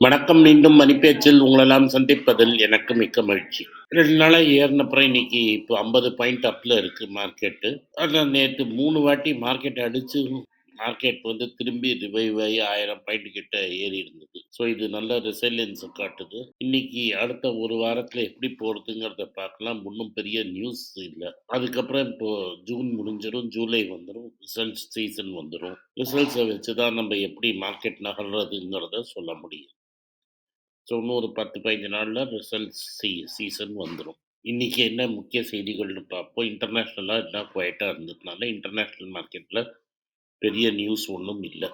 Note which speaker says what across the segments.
Speaker 1: வணக்கம் மீண்டும் மணிப்பேச்சில் உங்களெல்லாம் சந்திப்பதில் எனக்கு மிக்க மகிழ்ச்சி. ரெண்டு நாளாக ஏறினப்புறம் இன்னைக்கு இப்போ ஐம்பது பாயிண்ட் அப்பில் இருக்குது மார்க்கெட்டு அதில் நேற்று மூணு வாட்டி மார்க்கெட் அடித்து மார்க்கெட் வந்து திரும்பி ரிவைவ் ஆகி ஆயிரம் பாயிண்ட் கிட்ட ஏறி இருந்தது. ஸோ இது நல்ல ரிசைலன்ஸ் காட்டுது. இன்னைக்கு அடுத்த ஒரு வாரத்தில் எப்படி போகிறதுங்கிறத பார்க்கலாம். ஒன்றும் பெரிய நியூஸ் இல்லை. அதுக்கப்புறம் இப்போ ஜூன் முடிஞ்சிடும் ஜூலை வந்துடும் ரிசல்ட் சீசன் வந்துடும் ரிசல்ட்ஸை வச்சு தான் நம்ம எப்படி மார்க்கெட் நகர்றதுங்கிறத சொல்ல முடியும். ஸோ இன்னும் ஒரு பத்து பதினஞ்சு நாளில் ரிசல்ட்ஸ் சீ சீசன் வந்துடும் இன்றைக்கி என்ன முக்கிய செய்திகள்னு பார்ப்போம் இன்டர்நேஷ்னலாக என்ன குவைட்டாக இருந்ததுனால இன்டர்நேஷ்னல் மார்க்கெட்டில் பெரிய நியூஸ் ஒன்றும் இல்லை.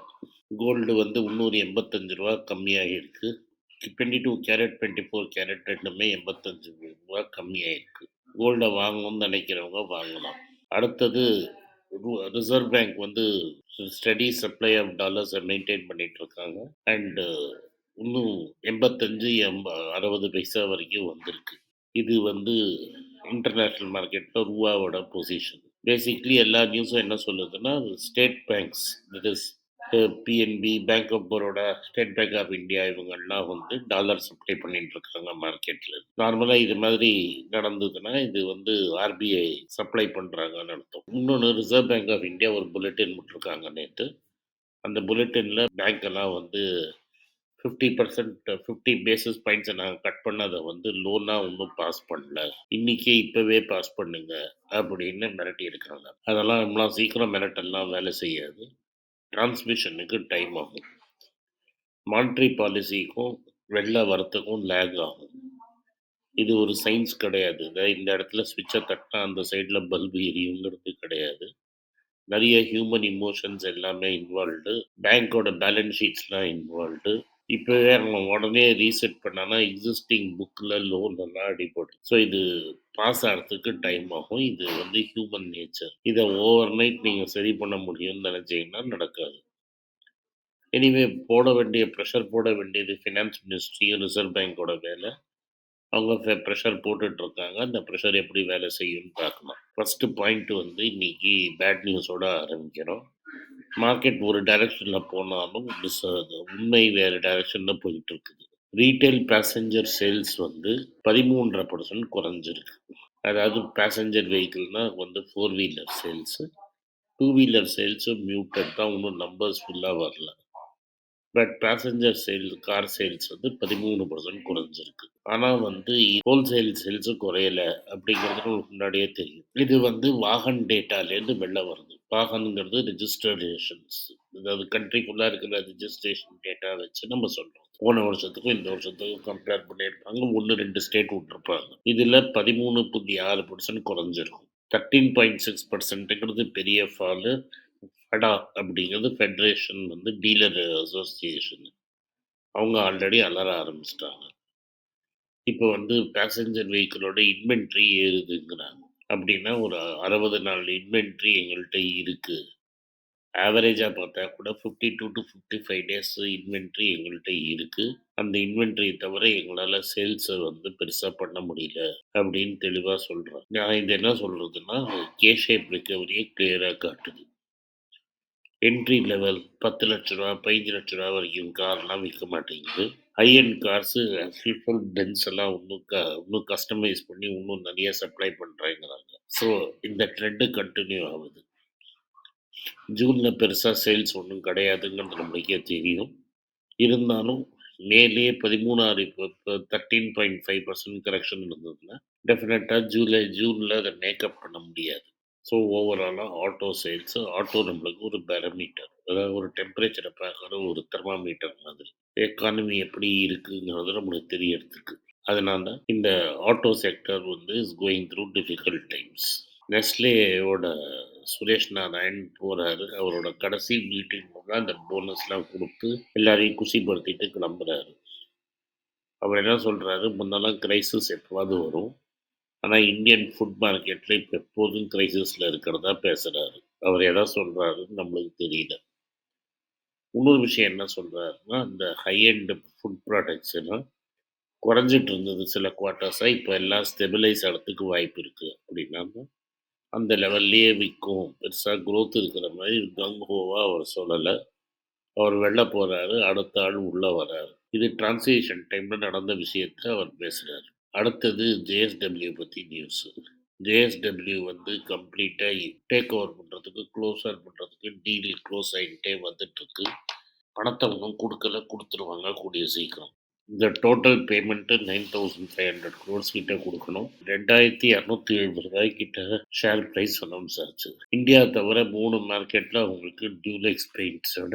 Speaker 1: கோல்டு வந்து முந்நூறு எண்பத்தஞ்சு ரூபா கம்மியாக இருக்குது twenty two carat twenty four carat ரெண்டுமே எண்பத்தஞ்சு ரூபா கம்மியாகிருக்கு கோல்டை வாங்கணும்னு நினைக்கிறவங்க வாங்கலாம். அடுத்தது ரிசர்வ் பேங்க் வந்து ஸ்டடி சப்ளை ஆஃப் டாலர்ஸை மெயின்டைன் பண்ணிகிட்ருக்காங்க அண்டு இன்னும் எண்பத்தஞ்சு எம்ப அறுபது பைசா வரைக்கும் வந்திருக்கு. இது வந்து இன்டர்நேஷ்னல் மார்க்கெட்டில் ரூபாவோட பொசிஷன் பேசிக்லி எல்லா நியூஸும் என்ன சொல்லுதுன்னா state banks that is PNB bank of Baroda state bank of India இவங்கெல்லாம் வந்து டாலர் சப்ளை பண்ணிட்டு இருக்காங்க மார்க்கெட்டில் நார்மலாக இது மாதிரி நடந்ததுன்னா இது வந்து ஆர்பிஐ சப்ளை பண்ணுறாங்கன்னு அர்த்தம். இன்னொன்று ரிசர்வ் பேங்க் ஆஃப் இந்தியா ஒரு புல்லட்டின் விட்டுருக்காங்க நேற்று அந்த புல்லட்டினில் பேங்க் எல்லாம் வந்து ஃபிஃப்டி பர்சன்ட் ஃபிஃப்டி பேசிஸ் பாயிண்ட்ஸை நாங்கள் கட் பண்ணதை வந்து லோனாக ஒன்றும் பாஸ் பண்ணல. இன்றைக்கே இப்போவே பாஸ் பண்ணுங்க அப்படின்னு மிரட்டி இருக்கிறாங்க அதெல்லாம் நம்மளாம் சீக்கிரம் மிரட்டெல்லாம் வேலை செய்யாது. டிரான்ஸ்மிஷனுக்கு டைம் ஆகும். மானிட்ரி பாலிசிக்கும் வெள்ள வரத்துக்கும் லேக் ஆகும். இது ஒரு சயின்ஸ் கிடையாது. இந்த இடத்துல ஸ்விட்சை தட்டினா அந்த சைடில் பல்பு எரியுங்கிறது கிடையாது. நிறைய ஹியூமன் இமோஷன்ஸ் எல்லாமே இன்வால்வ்டு பேங்க்கோட பேலன்ஸ் ஷீட்ஸ்லாம் இன்வால்வ்டு இப்போவே நம்ம உடனே ரீசெட் பண்ணானா எக்ஸிஸ்டிங் புக்கில் லோன் எல்லாம் அடிபடும் ஸோ இது பாஸ் ஆகிறதுக்கு டைம் ஆகும். இது வந்து ஹியூமன் நேச்சர் இதை ஓவர் நைட் நீங்கள் சரி பண்ண முடியும்னு நினச்சிங்கன்னா நடக்காது. எனிவே போட வேண்டிய ப்ரெஷர் போட வேண்டியது ஃபினான்ஸ் மினிஸ்ட்ரியும் ரிசர்வ் பேங்கோட வேலை. அவங்க ப்ரெஷர் போட்டுட்ருக்காங்க அந்த ப்ரெஷர் எப்படி வேலை செய்யும்னு பார்க்கலாம். ஃபஸ்ட்டு பாயிண்ட் வந்து இன்னைக்கு பேட் நியூஸோட ஆரம்பிக்கிறோம். மார்க்கெட் ஒரு டைரக்ஷனில் போனாலும் உண்மை வேறு டைரக்ஷனில் போயிட்டு இருக்குது. ரீட்டைல் பேசஞ்சர் சேல்ஸ் வந்து பதிமூன்றரை பர்சன்ட் குறைஞ்சிருக்கு. அதாவது பேசஞ்சர் வெஹிக்கிள்னால் வந்து four wheeler sales two wheeler சேல்ஸும் muted தான் இன்னும் நம்பர்ஸ் ஃபுல்லாக வரல. But passenger sale car sales வந்து பதிமூணு பர்சன்ட் குறைஞ்சிருக்கு. ஆனால் வந்து ஹோல்சேல் சேல்ஸும் குறையல அப்படிங்கிறது உங்களுக்கு முன்னாடியே தெரியும். இது வந்து வாகன் டேட்டாலேருந்து வெளில வருது. வாகனங்கிறது ரிஜிஸ்ட்ரேஷன்ஸ் அதாவது கண்ட்ரிக்குள்ளே இருக்கிற ரிஜிஸ்ட்ரேஷன் டேட்டா வச்சு நம்ம சொல்கிறோம் போன வருஷத்துக்கும் இந்த வருஷத்துக்கும் கம்பேர் பண்ணியிருப்பாங்க. ஒன்று ரெண்டு ஸ்டேட் விட்டுருப்பாங்க. இதில் பதிமூணு புள்ளி ஆறு பர்சன்ட் குறைஞ்சிருக்கும் தேர்ட்டீன் பாயிண்ட் சிக்ஸ் பர்சன்ட்டுங்கிறது பெரிய ஃபாலு ஃபடா அப்படிங்கிறது ஃபெட்ரேஷன் வந்து டீலர் அசோசியேஷன் அவங்க ஆல்ரெடி அலற ஆரம்பிச்சிட்டாங்க. இப்போ வந்து பேசஞ்சர் வெஹிக்கிளோட இன்வென்ட்ரி ஏறுதுங்கிறாங்க. அப்படின்னா ஒரு அறுபது நாள் இன்வென்ட்ரி எங்கள்கிட்ட இருக்குது ஆவரேஜாக பார்த்தா கூட fifty two to fifty five days inventory எங்கள்கிட்ட இருக்குது அந்த இன்வென்ட்ரியை தவிர எங்களால் சேல்ஸை வந்து பெருசாக பண்ண முடியல அப்படின்னு தெளிவாக சொல்கிறேன் நான் இது என்ன சொல்கிறதுன்னா கே ஷேப் ரிக்கவரியை கிளியராக காட்டுது. என்ட்ரி லெவல் பத்து லட்ச ரூபா பதினஞ்சு லட்ச ரூபா வரைக்கும் கார்லாம் விற்க மாட்டேங்குது. High end cars full Benz எல்லாம் இன்னும் க இன்னும் கஸ்டமைஸ் பண்ணி இன்னும் நிறைய சப்ளை பண்ணுறேங்கிறாங்க ஸோ இந்த ட்ரெண்டு கண்டினியூ ஆகுது. ஜூனில் பெருசாக சேல்ஸ் ஒன்றும் கிடையாதுங்கிறது நம்மளுக்கே தெரியும். இருந்தாலும் மேலே பதிமூணாறு இப்போ இப்போ thirteen point five percent correction இருந்ததுன்னா டெஃபினட்டாக ஜூலை ஜூனில் அதை மேக்கப் பண்ண முடியாது. ஸோ ஓவராலாக ஆட்டோ சேல்ஸ் ஆட்டோ நம்மளுக்கு ஒரு பேரமீட்டர் அதாவது ஒரு டெம்பரேச்சரை பார்க்குற ஒரு தெர்மாமீட்டர் மாதிரி. எக்கானமி எப்படி இருக்குங்கிறது நம்மளுக்கு தெரியறதுக்கு. அதனால இந்த ஆட்டோ செக்டர் வந்து is going through difficult times நெஸ்லேயோட Suresh Narayan போகிறாரு அவரோட கடைசி மீட்டிங் தான் அந்த போனஸ்லாம் கொடுத்து எல்லாரையும் குஷிப்படுத்திட்டு கிளம்புறாரு. அவர் என்ன சொல்கிறாரு முன்னெல்லாம் கிரைசிஸ் எப்போவாது வரும்? ஆனால் இந்தியன் ஃபுட் மார்க்கெட்டில் இப்போ எப்போதும் கிரைசிஸில் இருக்கிறதா பேசுகிறாரு அவர் எதை சொல்கிறாருன்னு நம்மளுக்கு தெரியல. இன்னொரு விஷயம் என்ன சொல்கிறாருன்னா இந்த ஹை ஃபுட் ப்ராடக்ட்ஸ் எல்லாம் குறைஞ்சிட்டு இருந்தது சில குவார்ட்டர்ஸாக இப்போ எல்லாம் ஸ்டெபிலைஸ் ஆகிறதுக்கு வாய்ப்பு இருக்குது அப்படின்னா அந்த லெவல்லையே விற்கும் பெருசாக க்ரோத் இருக்கிற மாதிரி கங்கோவாக அவர் சொல்லலை. அவர் வெளில போகிறாரு அடுத்த ஆள் உள்ளே வராரு. இது டிரான்சிஷன் டைமில் நடந்த விஷயத்தை அவர் பேசுகிறாரு அடுத்தது ஜேஎஸ்டபிள்யூ பத்தி நியூஸ். ஜேஎஸ்டபிள்யூ வந்து கம்ப்ளீட்டா டேக் ஓவர் பண்றதுக்கு, க்ளோஸர் பண்றதுக்கு டீல் க்ளோஸ் ஆயிட்டே வந்துட்டுருக்கு. பணத்தை ஒன்றும் குடுக்கல. குடுத்துருவாங்க கூடிய சீக்கிரம். இந்த total payment nine thousand five hundred crores கிட்ட குடுக்கணும். ரூ. 2270 கிட்ட ஷேர் பிரைஸ் அனௌன்ஸ் ஆச்சு. இந்தியா தவிர மூணு மார்க்கெட்ல அவங்களுக்கு டியூலெக்ஸ் பெயிண்ட்ஸோட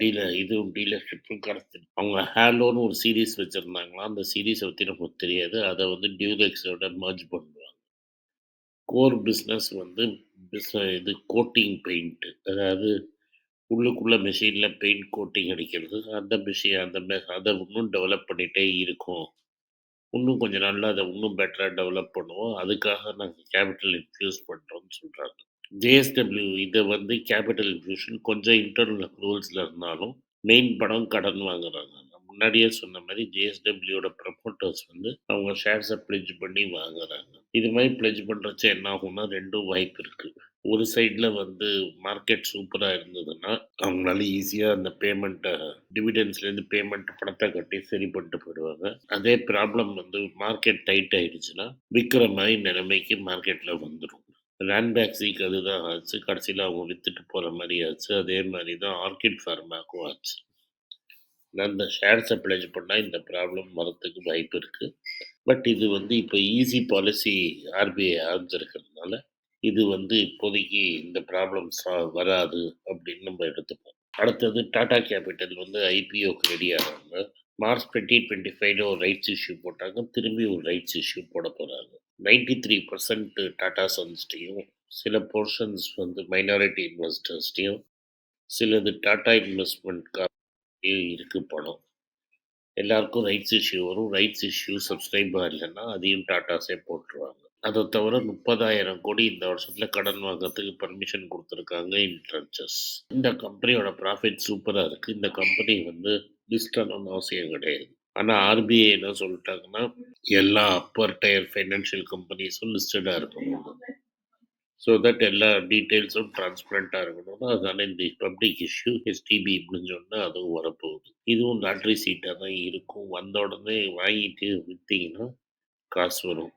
Speaker 1: டீலர் இதுவும் டீலர்ஷிப்பும் கிடைச்சிருக்கு. அவங்க ஹேலோன்னு ஒரு சீரிஸ் வச்சுருந்தாங்களா அந்த சீரீஸை பற்றி நமக்கு தெரியாது. அதை வந்து டியூலெக்ஸோட மர்ஜ் பண்ணுவாங்க. கோர் பிஸ்னஸ் வந்து பிஸ் இது கோட்டிங் பெயிண்ட். அதாவது உள்ளுக்குள்ளே மிஷினில் பெயிண்ட் கோட்டிங் அடிக்கிறது. அந்த மிஷின் அந்த மெ இன்னும் டெவலப் பண்ணிகிட்டே இருக்கும் இன்னும் கொஞ்சம் நல்லா அதை இன்னும் பெட்டராக டெவலப் பண்ணுவோம். அதுக்காக நாங்கள் கேபிட்டல் இன்ஃப்யூஸ் பண்ணுறோம்னு சொல்கிறாங்க ஜேஎஸ்டபிள்யூ இதை வந்து கேபிட்டல் இன்ஃப்யூஷன் கொஞ்சம் இன்டர்னல் ரூல்ஸில் இருந்தாலும், மெயின் படம் கடன் வாங்குறாங்க. முன்னாடியே சொன்ன மாதிரி ஜேஎஸ்டபிள்யூட ப்ரமோட்டர்ஸ் வந்து அவங்க ஷேர்ஸை பிளெட்ஜ் பண்ணி வாங்குறாங்க. இது மாதிரி பிளெட்ஜ் பண்ணுறச்ச என்ன ஆகும்னா ரெண்டும் வாய்ப்பு இருக்குது ஒரு சைடில் வந்து மார்க்கெட் சூப்பராக இருந்ததுன்னா, அவங்களால ஈஸியாக அந்த பேமெண்ட்டை டிவிடென்ஸ்லேருந்து பேமெண்ட் பணத்தை கட்டி சரி பண்ணிட்டு போயிடுவாங்க. அதே ப்ராப்ளம் வந்து மார்க்கெட் டைட் ஆயிடுச்சுன்னா, விற்கிற மாதிரி நிலைமைக்கு மார்க்கெட்ல வந்துரும். ரான்பேக்ஸிக்கு அதுதான் ஆச்சு. கடைசியில் அவங்க விற்றுட்டு போகிற மாதிரி ஆச்சு. அதே மாதிரி தான் ஆர்கிட் ஃபார்மாக்கும் ஆச்சு. நான் அந்த ஷேர்ஸை பிளேஜ் பண்ணால் இந்த ப்ராப்ளம் வரத்துக்கு வாய்ப்பு இருக்குது பட் இது வந்து இப்போ ஈஸி பாலிசி ஆர்பிஐ ஆரம்பிச்சிருக்கிறதுனால, இது வந்து இப்போதைக்கு இந்த ப்ராப்ளம் வராது அப்படின்னு நம்ம எடுத்துப்போம். அடுத்தது டாடா கேபிட்டல் வந்து ஐபிஓக்கு ரெடி ஆகுறாங்க. மார்ச் 2025ல ஒரு ரைட்ஸ் இஷ்யூ போட்டாங்க. திரும்பி ஒரு ரைட்ஸ் இஷ்யூ போட போகிறாங்க நைன்டி த்ரீ பர்சன்ட் டாடா சன்ஸ்டையும் சில போர்ஷன்ஸ் வந்து மைனாரிட்டி இன்வெஸ்டர்ஸ்டையும் சிலது டாடா இன்வெஸ்ட்மென்ட்காக இருக்குது பணம். எல்லாருக்கும் ரைட்ஸ் இஷ்யூ வரும். ரைட்ஸ் இஷ்யூ சப்ஸ்கிரைபர் இல்லைன்னா அதையும் டாடாஸே போட்டுருவாங்க. அத தவிர 30,000 கோடி இந்த வருஷத்துல கடன் வாங்குறதுக்கு பர்மிஷன் குடுத்துருக்காங்க இன்ட்ரன்சஸ் இந்த கம்பெனியோட ப்ராஃபிட் சூப்பரா இருக்கு. இந்த கம்பெனி வந்து லிஸ்ட் ஆகணும்னு அவசியம் கிடையாது. ஆனா ஆர்பிஐ என்ன சொல்லிட்டாங்கன்னா எல்லா அப்பர் டயர் ஃபைனான்சியல் கம்பெனிஸும் லிஸ்டடா இருக்கணும் ஸோ தட் எல்லா டீட்டெயில்ஸும் டிரான்ஸ்பரண்ட்டாக இருக்கணும் அதனால இந்த பப்ளிக் இஷ்யூ எஸ்டிபி முடிஞ்ச உடனே அதுவும் வரப்போகுது. இதுவும் லாட்ரி சீட்டா தான் இருக்கும். வந்த உடனே வாங்கிட்டு வித்தீங்கன்னா காசு வரும்.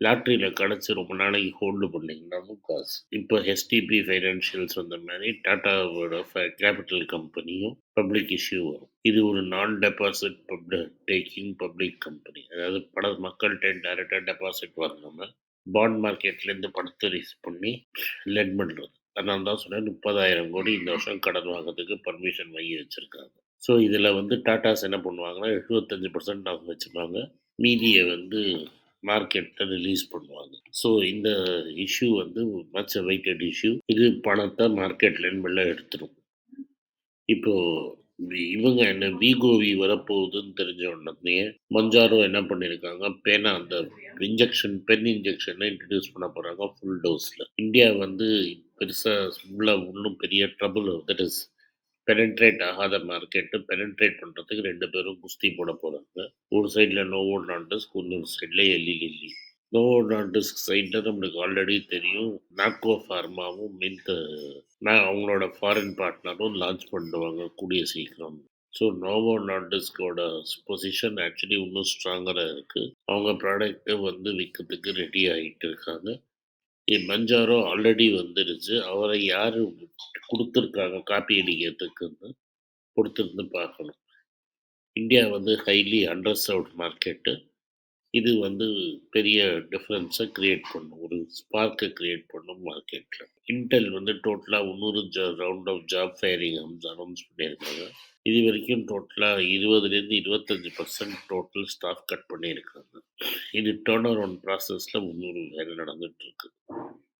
Speaker 1: லாட்ரியில் கிடச்சி ரொம்ப நாளைக்கு ஹோல்டு பண்ணீங்கன்னாலும் காசு. இப்ப ஹெச்டிபி ஃபைனான்ஷியல்ஸ் வந்த மாரி டாட்டாவோட கேபிட்டல் கம்பெனியும் பப்ளிக் இஷ்யூ வரும். இது ஒரு non deposit public taking public company. அதாவது பண மக்கள்கிட்ட டைரெக்டாக டெபாசிட் வாங்காம, பாண்ட் மார்க்கெட்லேருந்து பணத்தை ரீஸ் பண்ணி லெட் பண்ணுறது அதனால தான் சொன்னேன் 30,000 கோடி இந்த வருஷம் கடன் வாங்குறதுக்கு பர்மிஷன் வாங்கி வச்சுருக்காங்க ஸோ இதில் வந்து டாட்டாஸ் என்ன பண்ணுவாங்கன்னா, 75% அவங்க வச்சுப்பாங்க. மீதியை வந்து மார்க்கெட்டில் ரிலீஸ் பண்ணுவாங்க. ஸோ இந்த இஷ்யூ வந்து மச் அவைட்டட் இஷ்யூ. இது பணத்தை மார்க்கெட்லேருந்து வெளில எடுத்துரும். இப்போது இவங்க என்ன விகோவி வரப்போகுதுன்னு தெரிஞ்ச உடனே மஞ்சாரோ என்ன பண்ணியிருக்காங்க பேனா அந்த இன்ஜெக்ஷன் பென் இன்ஜெக்ஷனை இன்ட்ரடியூஸ் பண்ண போறாங்க ஃபுல் டோஸ்ல இந்தியா வந்து பெருசா உள்ள இன்னும் பெரிய ட்ரபுள் தட் இஸ் பெனன்ட்ரேட் ஆகாத மார்க்கெட்டு பெனன்ட்ரேட் பண்றதுக்கு ரெண்டு பேரும் குஸ்தி போட போறாங்க. ஒரு சைடுல நோவோ நாண்டஸ்க் இன்னொரு சைடுல எல்லி லில்லி நோவோ நாண்டஸ்க் சைடில் நம்மளுக்கு ஆல்ரெடி தெரியும். நாக்கோ ஃபார்மாவும் மின்த் நான் அவங்களோட ஃபாரின் பார்ட்னரும் லான்ச் பண்ணுவாங்க கூடிய சீக்கிரம். ஸோ நோவோ நார்டிஸ்கோட பொசிஷன் ஆக்சுவலி இன்னும் ஸ்ட்ராங்கராக இருக்குது அவங்க ப்ராடக்ட்டை வந்து விற்கிறதுக்கு ரெடி ஆகிட்டு இருக்காங்க. மஞ்சாரோ ஆல்ரெடி வந்துருச்சு. அவரை யார் கொடுத்துருக்காங்க காப்பி அடிக்கிறதுக்குன்னு கொடுத்துருந்து பார்க்கணும். இந்தியா வந்து ஹைலி அண்டர் சர்வ்ட் மார்க்கெட்டு இது வந்து பெரிய டிஃப்ரென்ஸை கிரியேட் பண்ணும். ஒரு ஸ்பார்க்கை கிரியேட் பண்ணும் மார்க்கெட்டில் இன்டெல் வந்து டோட்டலாக முந்நூறு round off job firing announce பண்ணியிருக்காங்க. இது வரைக்கும் டோட்டலாக இருபதுலேருந்து இருபத்தஞ்சி பர்சன்ட் டோட்டல் ஸ்டாஃப் கட் பண்ணியிருக்காங்க. இது டேர்ன் அரவுண்ட் ப்ராசஸில் முந்நூறு வேலை நடந்துகிட்ருக்கு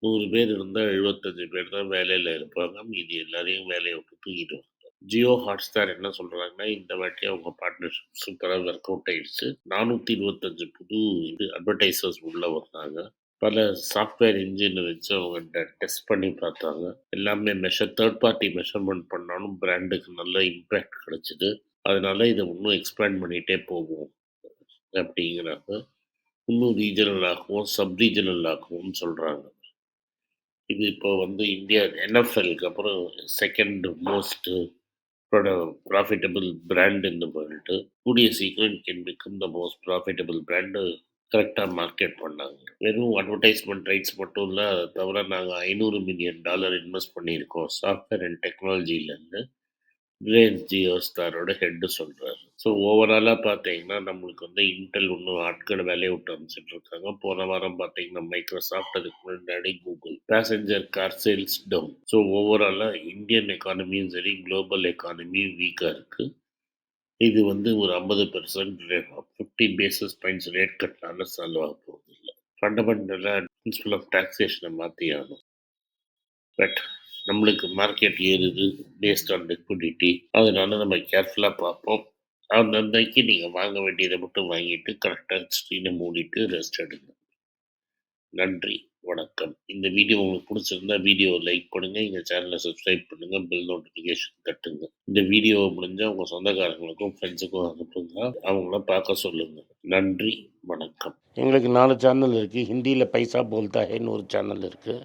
Speaker 1: நூறு பேர் இருந்தால் எழுபத்தஞ்சி பேர் தான் வேலையில் இருப்பாங்க. மீதி எல்லாரையும் வேலையை விட்டு தூக்கிடுவாங்க ஜியோ ஹாட்ஸ்டார் என்ன சொல்கிறாங்கன்னா இந்த வாட்டி அவங்க பார்ட்னர்ஷிப் சூப்பராக ஒர்க் அவுட் ஆயிடுச்சு. நானூற்றி இருபத்தஞ்சு புது இது அட்வர்டைசர்ஸ் உள்ளே வந்தாங்க. பல சாஃப்ட்வேர் இன்ஜினை வச்சு அவங்க டெஸ்ட் பண்ணி பார்த்தாங்க. எல்லாமே மெஷர் தேர்ட் பார்ட்டி மெஷர்மெண்ட் பண்ணாலும் பிராண்டுக்கு நல்ல இம்பேக்ட் கிடைச்சிது. அதனால இதை இன்னும் எக்ஸ்பேண்ட் பண்ணிகிட்டே போவோம் அப்படிங்கிறாங்க. இன்னும் ரீஜனலாகவும் சப் ரீஜனலாகவும் சொல்கிறாங்க இது இப்போ வந்து இந்தியா என்எஃப்எல்க்கு அப்புறம் செகண்ட் மோஸ்ட் ப்ராஃபிட்டபிள் பிராண்ட் இந்த வேர்ல்டு கூடிய சீக்கிரம் can become the most profitable brand கரெக்டாக மார்க்கெட் பண்ணாங்க. வெறும் அட்வர்டைஸ்மெண்ட் ரைட்ஸ் மட்டும் இல்லை தவிர நாங்கள் ஐநூறு மில்லியன் டாலர் இன்வெஸ்ட் பண்ணியிருக்கோம் சாஃப்ட்வேர் அண்ட் டெக்னாலஜிலேருந்து ரிலையன்ஸ் ஜியோ ஸ்டாரோட ஹெட்டு சொல்கிறாரு ஸோ ஓவராலாக பார்த்தீங்கன்னா நம்மளுக்கு வந்து இன்டெல் இன்னும் ஆட்கள் வேலையை விட்டு அமைச்சிட்டு இருக்காங்க. போன வாரம் பார்த்தீங்கன்னா மைக்ரோசாஃப்ட் அதுக்கு முன்னாடி Google passenger car sales down so ஓவராலாக இந்தியன் எக்கானமியும் சரி குளோபல் எக்கானமியும் வீக்காக இருக்குது இது வந்து ஒரு ஐம்பது percent fifty basis points rate கட்டினால solve ஆக போகுது இல்லை. ஃபண்டமெண்டலாக பிரின்சிபல் ஆஃப் டாக்ஸேஷனை மாற்றி ஆகணும் பட் நம்மளுக்கு மார்க்கெட் ஏறுது பேஸ்ட் ஆன் லிக்விடிட்டி அதனால நம்ம கேர்ஃபுல்லாக பார்ப்போம். அந்தன்னைக்கு நீங்கள் வாங்க வேண்டியதை மட்டும் வாங்கிட்டு கரெக்டாக ஸ்க்ரீனை மூடிட்டு ரெஸ்ட் எடுங்க. நன்றி வணக்கம். இந்த வீடியோ உங்களுக்கு பிடிச்சிருந்தா வீடியோ லைக் பண்ணுங்கள் எங்கள் சேனலை சப்ஸ்கிரைப் பண்ணுங்கள் பெல் நோட்டிஃபிகேஷன் தட்டுங்க. இந்த வீடியோ முடிஞ்சால் உங்கள் சொந்தக்காரங்களுக்கும் ஃப்ரெண்ட்ஸுக்கும் அனுப்புங்க. அவங்கள பார்க்க சொல்லுங்க. நன்றி வணக்கம்.
Speaker 2: எங்களுக்கு நாலு சேனல் இருக்குது ஹிந்தியில் பைசா போல்தா ஹேன்னு ஒரு சேனல் இருக்குது